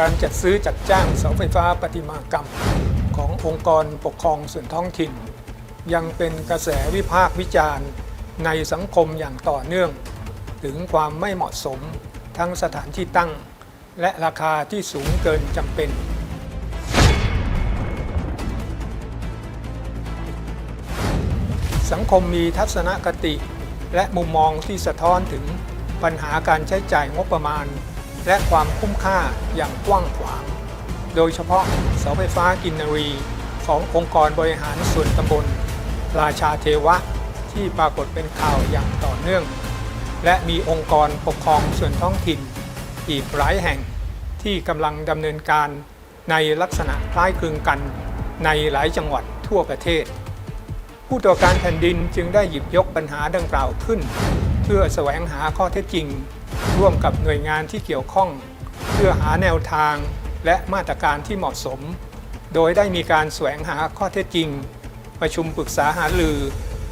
การจัดซื้อจัดจ้างเสาไฟฟ้าประติมากรรม ขององค์กรปกครองส่วนท้องถิ่น ยังเป็นกระแสวิพากษ์วิจารณ์ในสังคมอย่างต่อเนื่อง ถึงความไม่เหมาะสมทั้งสถานที่ตั้ง และราคาที่สูงเกินจำเป็นสังคมมีทัศนคติ และมุมมองที่สะท้อนถึงปัญหาการใช้จ่ายงบประมาณ และความคุ้มค่าอย่างกว้างขวาง โดยเฉพาะเสาไฟฟ้ากินนรีขององค์กรบริหารส่วนตำบล ราชาเทวะที่ปรากฏเป็นข่าวอย่างต่อเนื่อง และมีองค์กรปกครองส่วนท้องถิ่น อีกหลายแห่งที่กำลังดำเนินการในลักษณะคล้ายคลึงกันในหลายจังหวัดทั่วประเทศ ผู้ตรวจการแผ่นดินจึงได้หยิบยกปัญหาดังกล่าวขึ้น เพื่อแสวงหาข้อเท็จจริง ร่วมกับหน่วยงานที่เกี่ยวข้อง เพื่อหาแนวทางและมาตรการที่เหมาะสม โดยได้มีการแสวงหาข้อเท็จจริง ประชุมปรึกษาหารือ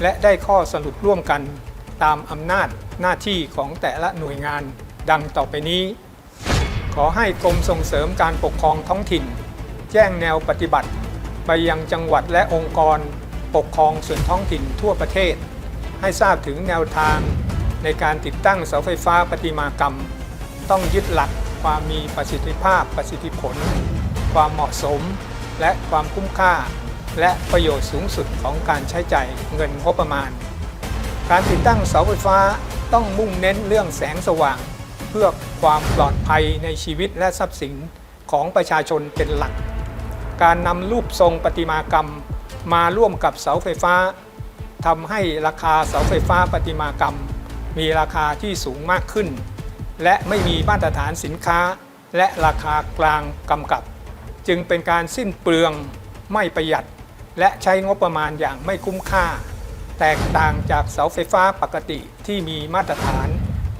และได้ข้อสรุปร่วมกัน ตามอำนาจหน้าที่ของแต่ละหน่วยงานดังต่อไปนี้ ขอให้กรมส่งเสริมการปกครองท้องถิ่น แจ้งแนวปฏิบัติ ไปยังจังหวัดและองค์กร ปกครองส่วนท้องถิ่นทั่วประเทศ ให้ทราบถึงแนวทาง ในการติดตั้งเสาไฟฟ้าประติมากรรม ต้องยึดหลักความมีประสิทธิภาพประสิทธิผล ความเหมาะสม และความคุ้มค่า และประโยชน์สูงสุดของการใช้จ่ายเงินงบประมาณ การติดตั้งเสาไฟฟ้าต้องมุ่งเน้นเรื่องแสงสว่าง เพื่อความปลอดภัยในชีวิตและทรัพย์สินของประชาชนเป็นหลัก การนำรูปทรงประติมากรรมมาร่วมกับเสาไฟฟ้าทำให้ราคาเสาไฟฟ้าประติมากรรม มีราคาที่สูงมากขึ้น และไม่มีมาตรฐานสินค้า และราคากลางกำกับ จึงเป็นการสิ้นเปลือง ไม่ประหยัด และใช้งบประมาณอย่างไม่คุ้มค่า แตกต่างจากเสาไฟฟ้าปกติที่มีมาตรฐาน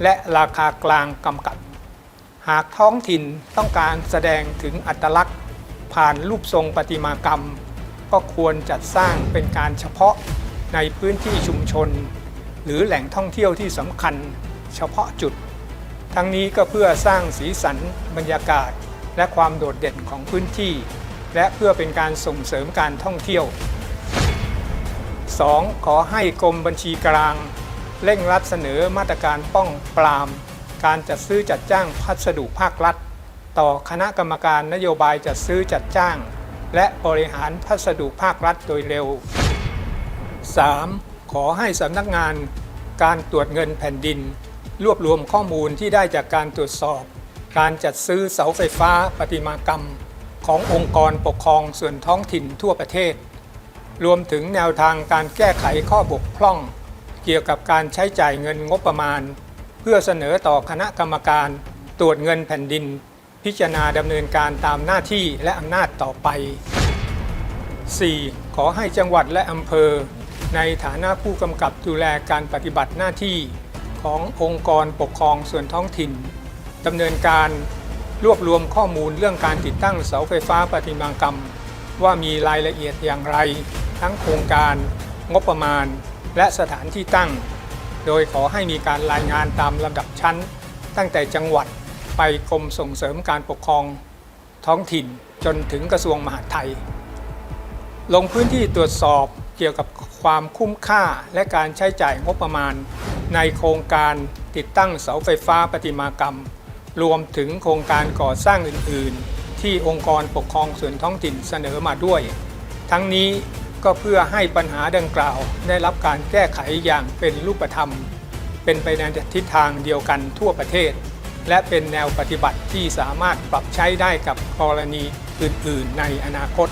และราคากลางกำกับ หากท้องถิ่นต้องการแสดงถึงอัตลักษณ์ ผ่านรูปทรงประติมากรรม ก็ควรจัดสร้างเป็นการเฉพาะในพื้นที่ชุมชน หรือแหล่งท่องเที่ยวที่สำคัญเฉพาะจุด ทั้งนี้ก็เพื่อสร้างสีสันบรรยากาศ และความโดดเด่นของพื้นที่ และเพื่อเป็นการส่งเสริมการท่องเที่ยว 2. ขอให้กรมบัญชีกลาง เร่งรัดเสนอมาตรการป้องปราม การจัดซื้อจัดจ้างพัสดุภาครัฐ ต่อคณะกรรมการนโยบายจัดซื้อจัดจ้าง และบริหารพัสดุภาครัฐโดยเร็ว 3. ขอให้สำนักงานการตรวจเงินแผ่นดิน รวบรวมข้อมูลที่ได้จากการตรวจสอบ การจัดซื้อเสาไฟฟ้าประติมากรรม ขององค์กรปกครองส่วนท้องถิ่นทั่วประเทศ รวมถึงแนวทางการแก้ไขข้อบกพร่อง เกี่ยวกับการใช้จ่ายเงินงบประมาณ เพื่อเสนอต่อคณะกรรมการตรวจเงินแผ่นดิน พิจารณาดำเนินการตามหน้าที่และอำนาจต่อไป 4. ขอให้จังหวัดและอำเภอ ในฐานะผู้กำกับดูแลการปฏิบัติหน้าที่ขององค์กรปกครองส่วนท้องถิ่นดำเนินการรวบรวมข้อมูลเรื่องการติดตั้งเสาไฟฟ้าประติมากรรม ว่ามีรายละเอียดอย่างไร ทั้งโครงการ งบประมาณ และสถานที่ตั้ง โดยขอให้มีการรายงานตามลำดับชั้น ตั้งแต่จังหวัดไปกรมส่งเสริมการปกครองท้องถิ่นจนถึงกระทรวงมหาดไทย ลงพื้นที่ตรวจสอบ เกี่ยวกับความคุ้มค่าและการใช้จ่ายงบประมาณ ในโครงการติดตั้งเสาไฟฟ้าประติมากรรม รวมถึงโครงการก่อสร้างอื่น ๆ ที่องค์กรปกครองส่วนท้องถิ่นเสนอมาด้วย ทั้งนี้ก็เพื่อให้ปัญหาดังกล่าว ได้รับการแก้ไขอย่างเป็นรูปธรรม เป็นไปในทิศทางเดียวกันทั่วประเทศ และเป็นแนวปฏิบัติที่สามารถปรับใช้ได้กับกรณีอื่น ๆ ในอนาคต